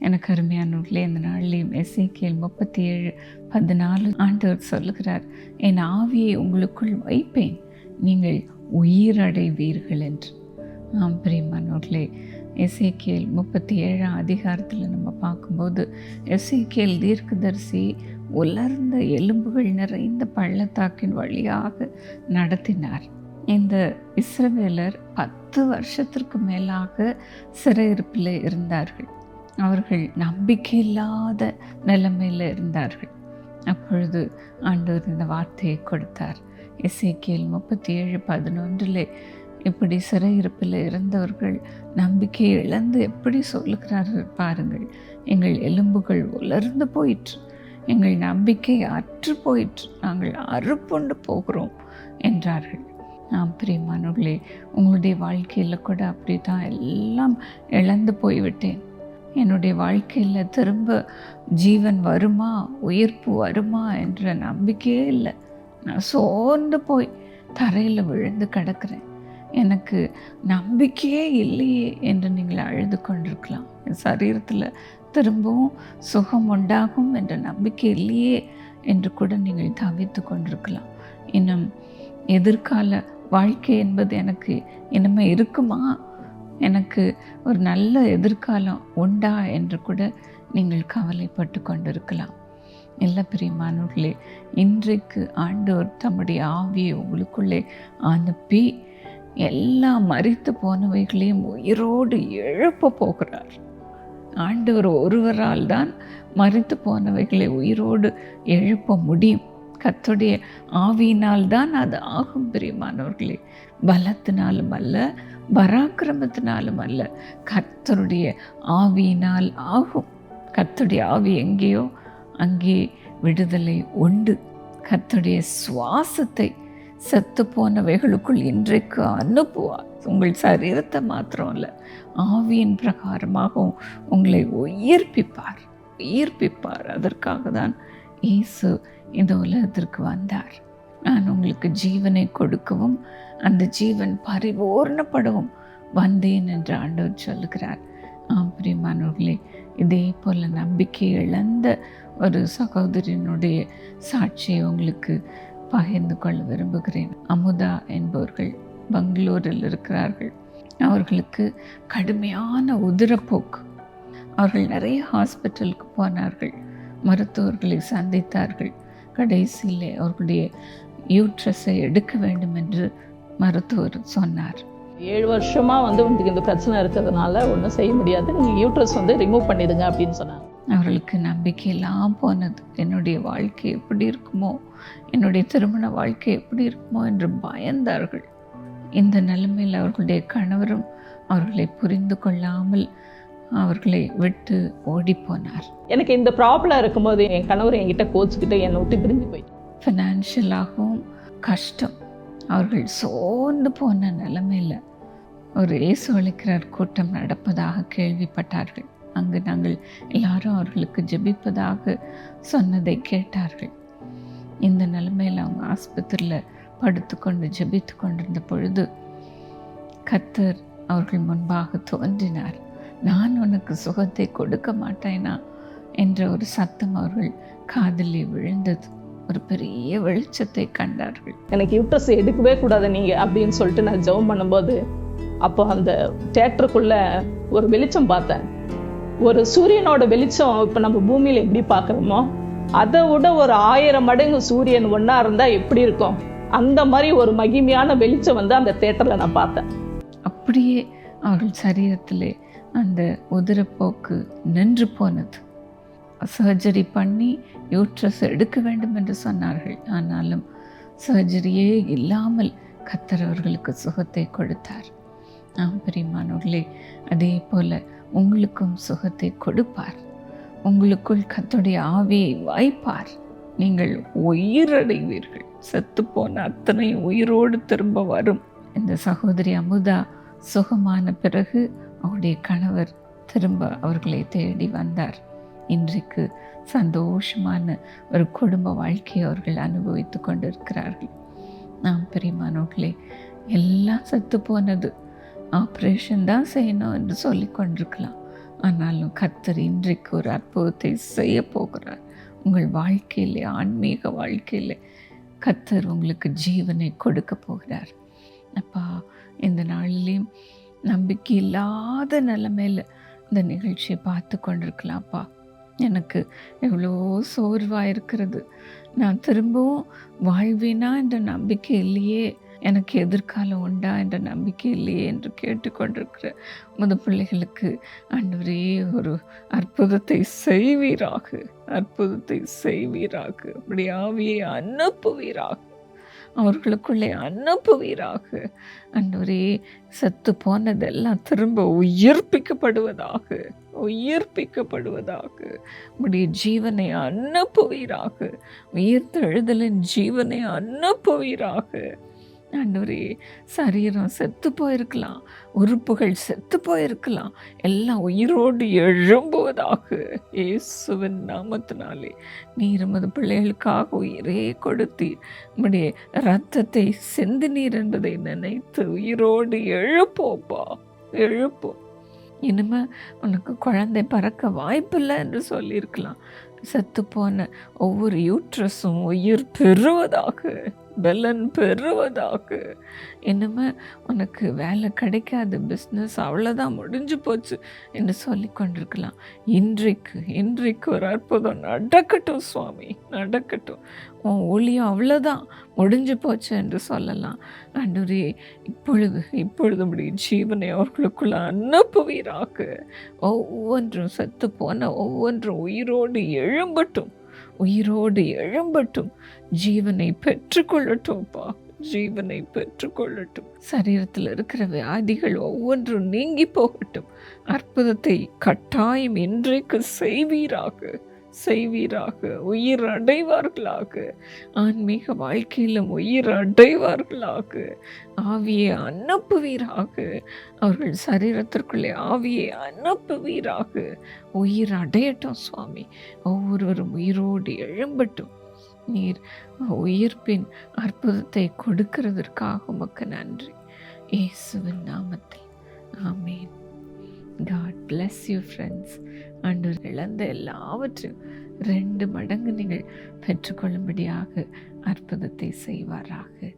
எனக்கு அருமையானவர்களே இந்த நாள்லையும் எஸ்ஐகேல் முப்பத்தி ஏழு பதினாலு ஆண்டவர் சொல்லுகிறார் என் ஆவியை உங்களுக்குள் வைப்பேன் நீங்கள் உயிரடைவீர்கள் என்று. ஆம் பிரியமானவர்களே எஸ்ஐகேல் முப்பத்தி ஏழாம் அதிகாரத்தில் நம்ம பார்க்கும்போது எஸ்ஐகேல் தீர்க்கதரிசி உலர்ந்த எலும்புகள் நிறைந்த பள்ளத்தாக்கின் வழியாக நடத்தினார். இந்த இஸ்ரவேலர் பத்து வருஷத்திற்கு மேலாக சிறையிருப்பில் இருந்தார்கள். அவர்கள் நம்பிக்கையில்லாத நிலைமையில் இருந்தார்கள். அப்பொழுது ஆண்டவர் இந்த வார்த்தையை கொடுத்தார். இசைக்கியல் முப்பத்தி ஏழு பதினொன்றில் இப்படி சிறையிருப்பில் இருந்தவர்கள் நம்பிக்கையை இழந்து எப்படி சொல்லுகிறார்கள் பாருங்கள். எங்கள் எலும்புகள் உலர்ந்து போயிற்று. எங்கள் நம்பிக்கை அற்று போயிற்று. நாங்கள் அறுப்புண்டு போகிறோம் என்றார்கள். நாம் பிரியமானவர்களே உங்களுடைய வாழ்க்கையில் கூட அப்படி தான் எல்லாம் இழந்து போய்விட்டேன். என்னுடைய வாழ்க்கையில் திரும்ப ஜீவன் வருமா உயிர்ப்பு வருமா என்ற நம்பிக்கையே இல்லை. நான் சோர்ந்து போய் தரையில் விழுந்து கிடக்கிறேன். எனக்கு நம்பிக்கையே இல்லையே என்று நீங்கள் அழுது கொண்டிருக்கலாம். என் சரீரத்தில் திரும்பவும் சுகம் உண்டாகும் என்ற நம்பிக்கை இல்லையே என்று கூட நீங்கள் தவித்து கொண்டிருக்கலாம். இன்னும் எதிர்கால வாழ்க்கை என்பது எனக்கு இனிமேல் இருக்குமா? எனக்கு ஒரு நல்ல எதிர்காலம் உண்டா என்று கூட நீங்கள் கவலைப்பட்டு கொண்டிருக்கலாம். இல்லை பிரியமானவர்களே இன்றைக்கு ஆண்டவர் தம்முடைய ஆவியை உங்களுக்குள்ளே அனுப்பி எல்லா மறித்து போனவைகளையும் உயிரோடு எழுப்ப போகிறார். ஆண்டவர் ஒருவரால் தான் மறித்து போனவைகளை உயிரோடு எழுப்ப முடியும். கத்துடைய ஆவியினால் தான் அது ஆகும் பிரியமானவர்களே. பலத்தினாலும் அல்ல பராக்கிரமத்தினாலும் அல்ல கர்த்தருடைய ஆவியினால் ஆகும். கர்த்தருடைய ஆவி எங்கேயோ அங்கே விடுதலை உண்டு. கர்த்தருடைய சுவாசத்தை செத்து போனவைகளுக்குள் இன்றைக்கு அனுப்புவார். உங்கள் சரீரத்தை மாத்திரம் இல்லை ஆவியின் பிரகாரமாகவும் உங்களை உயிர்ப்பிப்பார். உயிர்ப்பிப்பார். அதற்காக தான் இயேசு இந்த உலகத்திற்கு வந்தார். நான் உங்களுக்கு ஜீவனை கொடுக்கவும் அந்த ஜீவன் பரிபூர்ணப்படவும். வந்தேன் என்று ஆண்டவர் சொல்லுகிறார். ஆம் பிரியமானவர்களே இதே போல் நம்பிக்கை இழந்த ஒரு சகோதரியினுடைய சாட்சியை உங்களுக்கு பகிர்ந்து கொள்ள விரும்புகிறேன். அமுதா என்பவர்கள் பெங்களூரில் இருக்கிறார்கள். அவர்களுக்கு கடுமையான உதிரப்போக்கு. அவர்கள் நிறைய ஹாஸ்பிட்டலுக்கு போனார்கள். மருத்துவர்களை சந்தித்தார்கள். கடைசியில் அவர்களுடைய யூட்ரஸை எடுக்க வேண்டும் என்று மருத்துவர் சொன்னார். ஏழு வருஷமா வந்து உங்களுக்கு இந்த பிரச்சனை இருக்கிறதுனால ஒன்றும் செய்ய முடியாது. நீங்கள் யூட்ரஸ் வந்து ரிமூவ் பண்ணிடுங்க அப்படின்னு சொன்னாங்க. அவர்களுக்கு நம்பிக்கையெல்லாம் போனது. என்னுடைய வாழ்க்கை எப்படி இருக்குமோ என்னுடைய திருமண வாழ்க்கை எப்படி இருக்குமோ என்று பயந்தார்கள். இந்த நிலைமையில் அவர்களுடைய கணவரும் அவர்களை புரிந்து கொள்ளாமல் அவர்களை விட்டு ஓடிப்போனார் எனக்கு இந்த ப்ராப்ளம் இருக்கும்போது என் கணவர் என்கிட்ட கோச்சுக்கிட்டு என்னை விட்டு பிரிஞ்சு போயிட்டு ஃபினான்ஷியலாகவும் கஷ்டம். அவர்கள் சோர்ந்து போன நிலைமையில் ஒரு இயேசு அழைக்கிறார் கூட்டம் நடப்பதாக கேள்விப்பட்டார்கள். அங்கு நாங்கள் எல்லாரும் அவர்களுக்கு ஜெபிப்பதாக சொன்னதை கேட்டார்கள். இந்த நிலைமையில் அவங்க ஆஸ்பத்திரியில் படுத்துக்கொண்டு ஜெபித்து கொண்டிருந்த பொழுது கத்தர் அவர்கள் முன்பாக தோன்றினார். நான் உனக்கு சுகத்தை கொடுக்க மாட்டேனா? என்ற ஒரு சத்தம் அவர்கள் காதலில் விழுந்தது. ஒரு பெரிய வெளிச்சத்தை கண்டார்கள். எனக்கு யூட்ரஸ் எடுக்கவே கூடாது நீங்கள் அப்படின்னு சொல்லிட்டு நான் ஜெபம் பண்ணும்போது அப்போ அந்த தேட்டருக்குள்ள ஒரு வெளிச்சம் பார்த்தேன். ஒரு சூரியனோட வெளிச்சம் இப்போ நம்ம பூமியில் எப்படி பார்க்குறோமோ அதை விட ஒரு ஆயிரம் மடங்கு சூரியன் ஒன்றா இருந்தால் எப்படி இருக்கும்? அந்த மாதிரி ஒரு மகிமையான வெளிச்சம் வந்து அந்த தேட்டரில் நான் பார்த்தேன். அப்படியே அவர்கள் சரீரத்திலே அந்த உதிரப்போக்கு நின்று போனது. சர்ஜரி பண்ணி யூட்ரஸ் எடுக்க வேண்டும் என்று சொன்னார்கள். ஆனாலும் சர்ஜரியே இல்லாமல் கத்தர் அவர்களுக்கு சுகத்தை கொடுத்தார். ஆம் பெரியமானவர்களே அதே போல உங்களுக்கும் சுகத்தை கொடுப்பார். உங்களுக்குள் கத்துடைய ஆவியை வாய்ப்பார். நீங்கள் உயிரடைவீர்கள். செத்துப்போன அத்தனை உயிரோடு திரும்ப வரும். இந்த சகோதரி அமுதா சுகமான பிறகு அவருடைய கணவர் திரும்ப அவர்களை தேடி வந்தார். இன்றைக்கு சந்தோஷமான ஒரு குடும்ப வாழ்க்கையை அவர்கள் அனுபவித்து கொண்டிருக்கிறார்கள். நாம் பெரியமானவர்களே எல்லாம் செத்து போனது. ஆப்ரேஷன் தான் செய்யணும் என்று சொல்லி கொண்டிருக்கலாம். ஆனாலும் கத்தர் இன்றைக்கு ஒரு அற்புதத்தை செய்ய போகிறார். உங்கள் வாழ்க்கையிலே ஆன்மீக வாழ்க்கையிலே கத்தர் உங்களுக்கு ஜீவனை கொடுக்க போகிறார். அப்பா இந்த நாளிலையும் நம்பிக்கை இல்லாத நிலைமையில் இந்த நிகழ்ச்சியை பார்த்து கொண்டிருக்கலாம்ப்பா எனக்கு எவ்வளோ சோர்வாக இருக்கிறது. நான் திரும்பவும் வாழ்வேனா என்ற நம்பிக்கை இல்லையே? எனக்கு எதிர்காலம் உண்டா என்ற நம்பிக்கை இல்லையே என்று கேட்டுக்கொண்டிருக்கிற முத பிள்ளைகளுக்கு ஆண்டவரே ஒரு அற்புதத்தை செய்வீராக அற்புதத்தை செய்வீராக அப்படி ஆவியை அனுப்புவீராக. அவர்களுக்குள்ளே அனுப்புவீராக. அன்றவரே செத்து போனதெல்லாம் திரும்ப உயிர்ப்பிக்கப்படுவதாக உயிர்ப்பிக்கப்படுவதாக உடைய ஜீவனை அனுப்புவீராக. உயிர்த்தெழுதலின் ஜீவனை அனுப்புவீராக. ஆண்டவரே சரீரம் செத்து போயிருக்கலாம். உறுப்புகள் செத்து போயிருக்கலாம். எல்லாம் உயிரோடு எழும்புவதாக இயேசுவின் நாமத்தினாலே. நீர் எமது பிள்ளைகளுக்காக உயிரே கொடுத்தீர். ரத்தத்தை செந்து நீர் என்பதை நினைத்து உயிரோடு எழுப்போப்பா எழுப்போம். இனிமே உனக்கு குழந்தை பறக்க வாய்ப்பில்லை என்று சொல்லியிருக்கலாம். செத்து போன ஒவ்வொரு யூட்ரஸும் உயிர் பெறுவதாக பலன் பெறுவதாக. இனிமே உனக்கு வேலை கிடைக்காது பிஸ்னஸ் அவ்வளோதான் முடிஞ்சு போச்சு என்று சொல்லி கொண்டிருக்கலாம். இன்றைக்கு இன்றைக்கு ஒரு அற்புதம் நடக்கட்டும் சுவாமி நடக்கட்டும். உன் ஊழியம் அவ்வளோதான் முடிஞ்சு போச்சு என்று சொல்லலாம். ஆண்டவரே இப்பொழுது இப்பொழுது உடைய ஜீவனை அவர்களுக்குள்ள அனுப்புவீராக்கு ஒவ்வொன்றும் செத்து போன ஒவ்வொன்றும் உயிரோடு எழும்பட்டும். உயிரோடு எழும்பட்டும். ஜீவனை பெற்றுக்கொள்ளட்டும்ப்பா. ஜீவனை பெற்றுக்கொள்ளட்டும். சரீரத்தில் இருக்கிற வியாதிகள் ஒவ்வொன்றும் நீங்கி போகட்டும். அற்புதத்தை கட்டாயம் இன்றைக்கு செய்வீராக. செய்வீராக உயிர் அடைவார்களாக ஆன்மீக வாழ்க்கையிலும் உயிர் அடைவார்களாக ஆவியை அனுப்புவீராக. அவர்கள் சரீரத்திற்குள்ளே ஆவியை அனுப்புவீராக. உயிர் அடையட்டும் சுவாமி. ஒவ்வொருவரும் உயிரோடு எழும்பட்டும். நீர் உயிர்ப்பின் அற்புதத்தை கொடுக்கிறதற்காக உமக்கு நன்றி. இயேசுவின் நாமத்தில். ஆமேன். காட் பிளஸ் யூ ஃப்ரெண்ட்ஸ் அன்று இழந்த எல்லாவற்றையும் ரெண்டு மடங்கு நீங்கள் பெற்றுக்கொள்ளும்படியாக அற்புதத்தை செய்வாராக.